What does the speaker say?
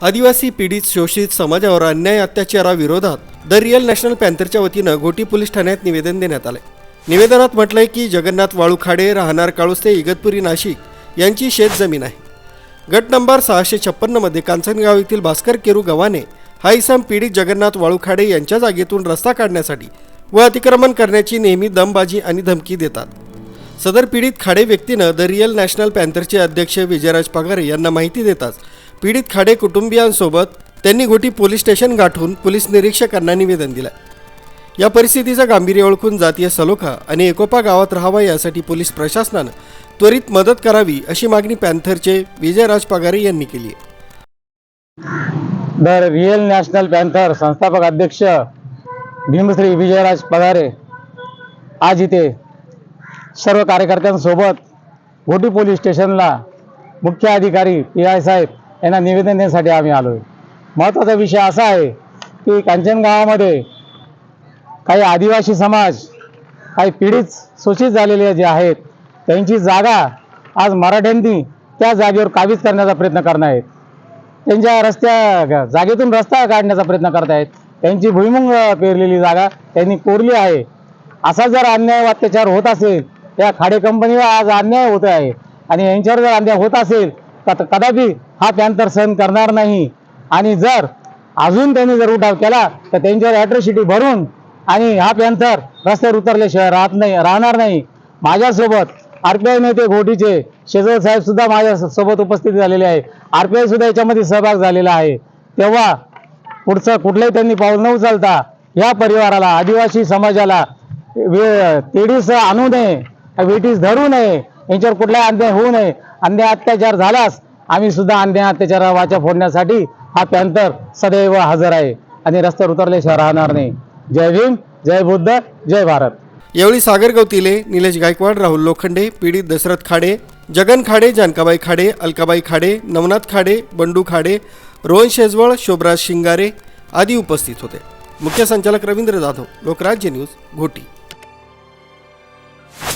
आदिवासी पीडित शोषित समाजावर अन्याय अत्याचाराविरोधात द रिअल नॅशनल पॅन्थरच्या वतीनं घोटी पोलीस ठाण्यात निवेदन देण्यात आले निवेदनात म्हटलंय की जगन्नाथ वाळूखाडे राहणार काळुस्ते इगतपुरी नाशिक यांची शेत जमीन आहे. गट नंबर सहाशे छप्पन्नमध्ये कांचनगाव येथील भास्कर केरू गव्हाणे हा इसम पीडित जगन्नाथ वाळूखाडे यांच्या जागेतून रस्ता काढण्यासाठी व अतिक्रमण करण्याची नेहमी दमबाजी आणि धमकी देतात. सदर पीडित खाडे व्यक्तीनं द रिअल नॅशनल पॅन्थरचे अध्यक्ष विजयराज पगारे यांना माहिती देताच पीडित खाडे कुटुंबियांसोबत त्यांनी घोटी पोलीस स्टेशन गाठून पोलीस निरीक्षकांना निवेदन दिलं. या परिस्थितीचं गांभीर्य ओळखून जातीय सलोखा आणि एकोपा गावात राहावा यासाठी पोलीस प्रशासनानं त्वरित मदत करावी अशी मागणी पॅन्थरचे विजयराज पगारे यांनी केली आहे. द नॅशनल पॅन्थर संस्थापक अध्यक्ष भीमश्री विजयराज पगारे आज इथे सर्व कार्यकर्त्यांसोबत घोटी पोलीस स्टेशनला मुख्य अधिकारी पी आय साहेब यांना निवेदन देण्यासाठी आम्ही आलो आहे महत्त्वाचा विषय असा आहे की कांचन गावामध्ये काही आदिवासी समाज काही पीडित शोषित झालेले जे आहेत त्यांची जागा आज मराठ्यांनी त्या जागेवर काबीज करण्याचा प्रयत्न करणार आहेत. त्यांच्या रस्त्या जागेतून रस्ता काढण्याचा प्रयत्न करतायत त्यांची भुईमुंग पेरलेली जागा त्यांनी कोरली आहे. असा जर अन्याय अत्याचार होत असेल त्या खाडे कंपनीवर आज अन्याय होत आहे. आणि यांच्यावर जर अन्याय होत असेल तर कदापि हा पॅन्थर सहन करणार नाही. आणि जर अजून त्यांनी जर उठाव केला तर त्यांच्यावर ॲट्रॉसिटी भरून आणि हा पॅन्थर रस्त्यावर उतरल्याशिवाय राहत नाही राहणार नाही. माझ्यासोबत आर पी नेते घोटीचे शेजवळ साहेब सुद्धा माझ्या सोबत उपस्थित झालेले आहे. आर पी सुद्धा याच्यामध्ये सहभाग झालेला आहे. तेव्हा पुढचं कुठलंही त्यांनी पाऊल न उचलता या परिवाराला आदिवासी समाजाला तेडीस आणू नये वेटीस धरू नये यांच्यावर कुठलाही अन्याय होऊ नये अन्याय अत्याचार झालाच आम्ही सुद्धा अन्याय अत्याचारा वाचा फोडण्यासाठी हा पॅन्थर सदैव हजर आहे. आणि रस्त्यावर उतरल्याशिवाय राहणार नाही. जय भीम जय बुद्ध जय भारत. यावेळी सागर गवतिले निलेश गायकवाड राहुल लोखंडे पीडित दशरथ खाडे जगन खाडे जानकाबाई खाडे अलकाबाई खाडे नवनाथ खाडे बंडू खाडे रोहन शेजवळ शोभराज शिंगारे आदी उपस्थित होते. मुख्य संचालक रवींद्र जाधव लोकराज्य न्यूज घोटी.